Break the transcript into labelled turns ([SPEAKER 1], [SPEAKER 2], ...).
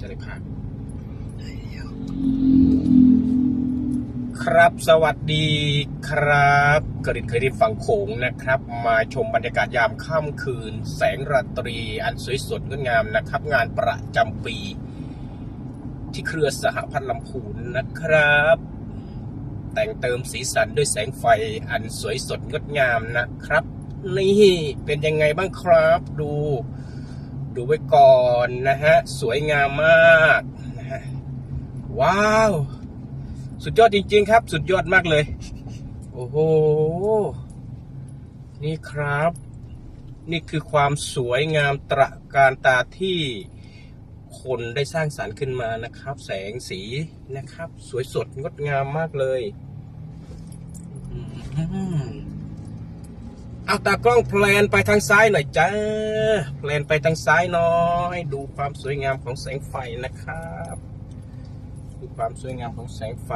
[SPEAKER 1] จะได้ภาพครับสวัสดีครับกริดเคยได้ฟังโขงนะครับ มาชมบรรยากาศยามค่ำคืน แสงราตรีอันสวยสดงดงามนะครับ งานประจำปี ที่เครือสหพันธ์ลำพูนนะครับ แต่งเติมสีสันด้วยแสงไฟอันสวยสดงดงามนะครับ นี่เป็นยังไงบ้างครับดู ดูไว้ก่อนนะฮะ สวยงามมากนะฮะว้าว สุดยอดจริง ๆ ครับ สุดยอดมากเลย โอ้โห นี่ครับ นี่คือความสวยงามตระการตาที่คนได้สร้างสารรค์ขึ้นมานะครับ แสงสีนะครับ สวยสดงดงามมากเลย อืม เอาตากล้องแพลนไปทางซ้ายหน่อยจ้าแพลนไปทางซ้ายหน้อยดูความสวยงามของแสงไฟนะครับ ดูความสวยงามของแสงไฟ